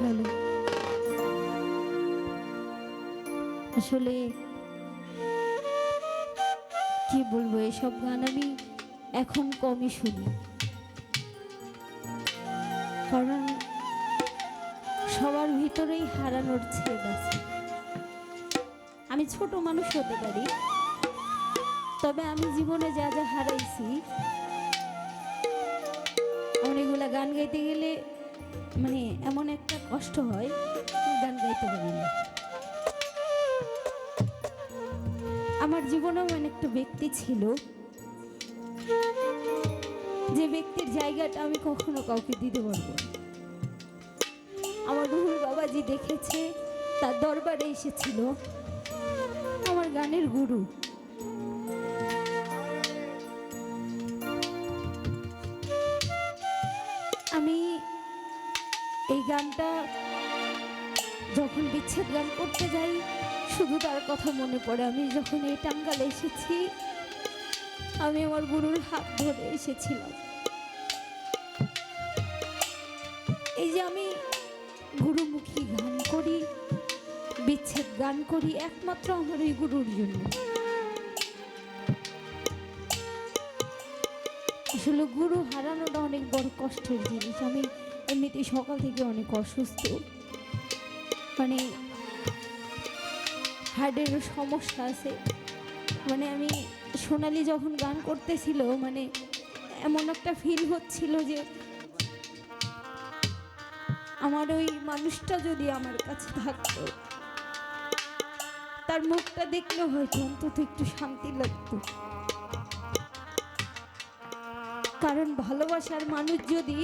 Hello আসলে কি বলব, এসব গান আমি এখন কমই শুনি। কারণ সবার ভিতরেই হারানোর ছেদ আছে। আমি ছোট মানুষ হতে পারি, তবে আমি জীবনে যা যা হারাইছি, অনেকগুলা গান গাইতে গেলে মানে এমন একটা কষ্ট হয় গান গাইতে পারি না। আমার জীবনেও এমন একটা ব্যক্তি ছিল। যে ব্যক্তির জায়গাটা আমি কখনো কাউকে দিতে পারব আমার রুহুল বাবাজি দেখেছে, তার দরবারে এসেছিল। আমার গানের গুরু। বিচ্ছেদ গান করতে যাই, শুধু তার কথা মনে পড়ে আমি যখন এই টাঙ্গালে এসেছি। আমি আমার গুরুর হাত ধরে এসেছিলাম। এই যে আমি গুরুমুখী গান করি, বিচ্ছেদ গান করি, একমাত্র আমার ওই গুরুর জন্য। আসলে গুরু হারানোটা অনেক বড় কষ্টের জিনিস। আমি এমনিতে সকাল থেকে অনেক অসুস্থ। মানে হার্টেরও সমস্যা আছে। মানে আমি সোনালি যখন গান করতেছিল মানে এমন একটা ফিল হচ্ছিল যে আমার ওই মানুষটা যদি আমার কাছে থাকতো, তার মুখটা দেখলে হয়তো অন্তত একটু শান্তি লাগতো। কারণ ভালোবাসার মানুষ যদি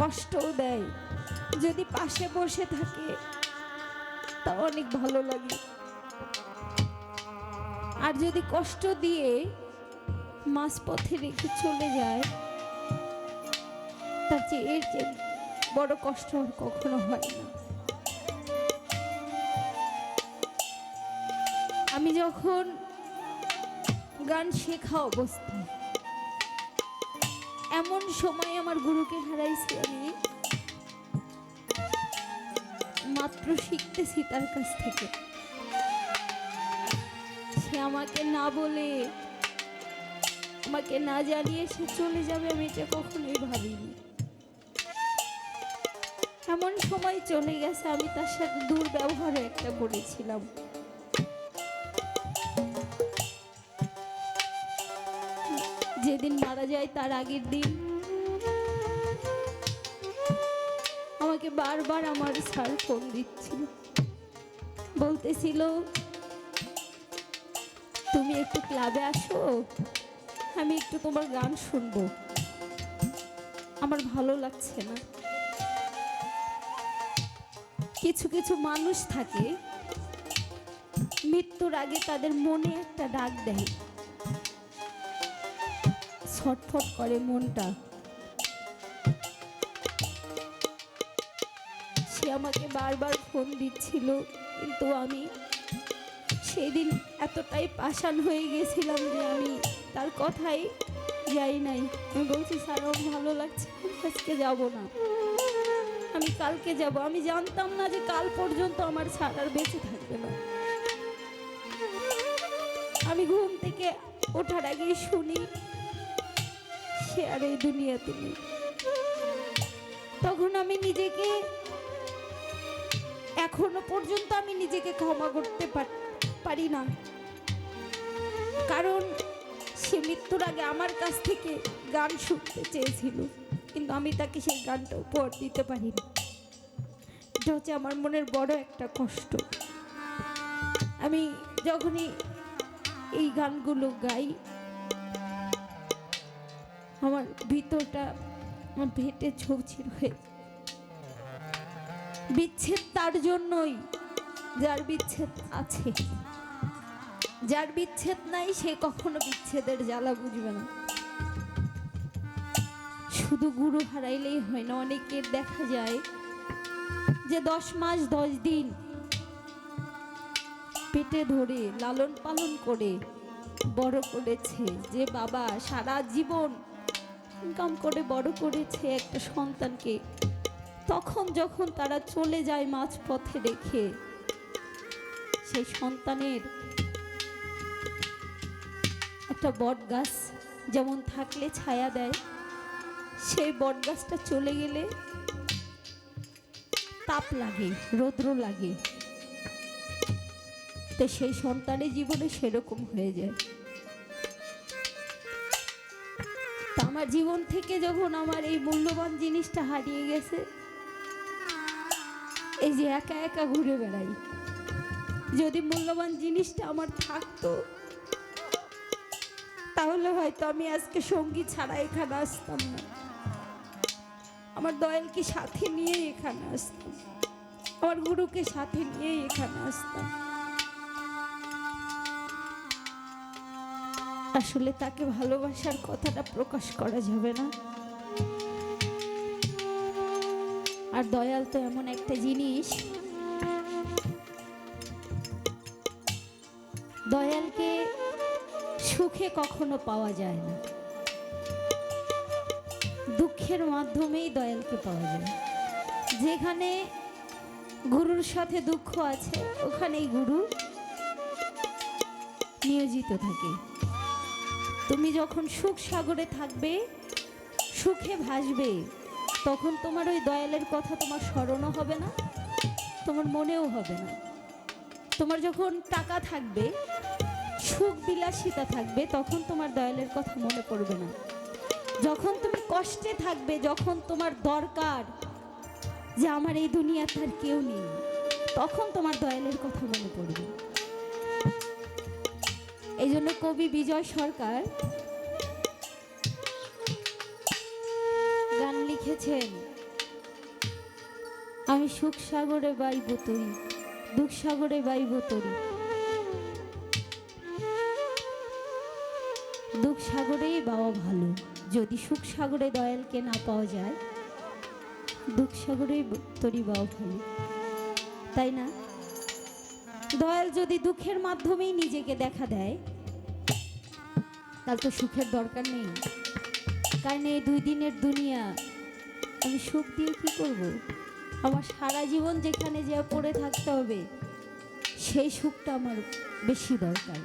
কষ্টও দেয় যদি পাশে বসে থাকে তা অনেক ভালো লাগে। আর যদি কষ্ট দিয়ে মাঝপথে রেখে চলে যায়, তার চেয়ে চেয়ে বড় কষ্ট কখনো হয় না। আমি যখন গান শেখা অবস্থায়, এমন সময় আমার গুরুকে হারাইছি আমি। মাত্র শিখতেছি তার কাছ থেকে। সে আমাকে না বলে, আমাকে না জানিয়ে সে চলে যাবে আমি এটা কখনোই ভাবিনি। এমন সময় চলে গেছে, আমি তার সাথে দুর্ব্যবহার একটা করেছিলাম। যেদিন মারা যায় তার আগের দিন আমাকে বারবার আমার স্যার ফোন দিচ্ছিল। বলতেছিল, তুমি একটু ক্লাবে আসো, আমি একটু তোমার গান শুনব। আমার ভালো লাগছে না। কিছু কিছু মানুষ থাকে, মৃত্যুর আগে তাদের মনে একটা ডাক দেয়। ছটফট করে মনটা। আমাকে বারবার ফোন দিচ্ছিল, কিন্তু আমি সেই দিন এতটাই পাশান হয়ে গেছিলাম যে আমি তার কথাই যাই নাই। আমি বলছি, স্যার আমার ভালো লাগছে আজকে যাব না। আমি কালকে যাব। আমি জানতাম না যে কাল পর্যন্ত আমার স্যার আর বেঁচে থাকবে না। আমি ঘুম থেকে ওঠার আগে শুনি, সে আর এই দুনিয়াতে নেই। তখন আমি নিজেকে এখনও পর্যন্ত আমি নিজেকে ক্ষমা করতে পার- না। কারণ সে মৃত্যুর আগে আমার কাছ থেকে গান শুনতে চেয়েছিল, কিন্তু আমি তাকে সেই গানটা উপহার দিতে পারিনি। এটা হচ্ছে আমার মনের বড় একটা কষ্ট। আমি যখনই এই গানগুলো গাই, আমার ভিতরটা ভেটে ছৌছির হয়ে। বিচ্ছেদ তার জন্যই। যার বিচ্ছেদ আছে। যার বিচ্ছেদ নাই, সে কখনো বিচ্ছেদের জ্বালা বুঝবে না। শুধু গুরু হারাইলেই হয় না, অনেকের দেখা যায় যে দশ মাস, দশ দিন পেটে ধরে লালন পালন করে বড় করেছে। যে বাবা সারা জীবন ইনকাম করে বড় করেছে একটা সন্তানকে তখন যখন তারা চলে যায় মাঝ পথে রেখে, সেই সন্তানের একটা বট গাছ যেমন থাকলে ছায়া দেয়, সেই বট গাছটা চলে গেলে তাপ লাগে, রৌদ্র লাগে। তো সেই সন্তানের জীবনে সেরকম হয়ে যায়। আমার জীবন থেকে যখন আমার এই মূল্যবান জিনিসটা হারিয়ে গেছে এই যে একা একা ঘুরে বেড়াই। যদি মূল্যবান জিনিসটা আমার থাকতো, তাহলে হয়তো আমি আজকে সঙ্গী ছাড়া এখানে আসতাম না। আমার দয়ালকে সাথে নিয়ে এখানে আসতাম। আমার গুরুকে সাথে নিয়ে এখানে আসতাম। আসলে তাকে ভালোবাসার কথাটা প্রকাশ করা যাবে না। আর দয়াল তো এমন একটা জিনিস। দয়ালকে সুখে কখনো পাওয়া যায় না। দুঃখের মাধ্যমেই দয়ালকে পাওয়া যায়। যেখানে গুরুর সাথে দুঃখ আছে, ওখানেই গুরু নিয়োজিত থাকে। তুমি যখন সুখ সাগরে থাকবে, সুখে ভাসবে তখন তোমার ওই দয়ালের কথা তোমার স্মরণও হবে না, তোমার মনেও হবে না। তোমার যখন টাকা থাকবে, সুখ বিলাসিতা থাকবে, তখন তোমার দয়ালের কথা মনে পড়বে না। যখন তুমি কষ্টে থাকবে, যখন তোমার দরকার যে আমার এই দুনিয়াতে আর কেউ নেই, তখন তোমার দয়ালের কথা মনে পড়বে। এই জন্য কবি বিজয় সরকার লিখেছেন আমি সুখ সাগরে বাইব তরি, দুঃখ সাগরে বাইব তরি। দুঃখ সাগরেই বাবা ভালো, যদি সুখ সাগরে দয়ালকে না পাওয়া যায়, দুঃখ সাগরেই তরি বাবা ভালো। তাই না? দয়াল যদি দুঃখের মাধ্যমেই নিজেকে দেখা দেয় তাহলে তো সুখের দরকার নেই। কারণ এই দুই দিনের দুনিয়া আমি সুখ দিয়ে কি করব? আমার সারা জীবন যেখানে যা পড়ে থাকতে হবে, সেই সুখটা আমার বেশি দরকার।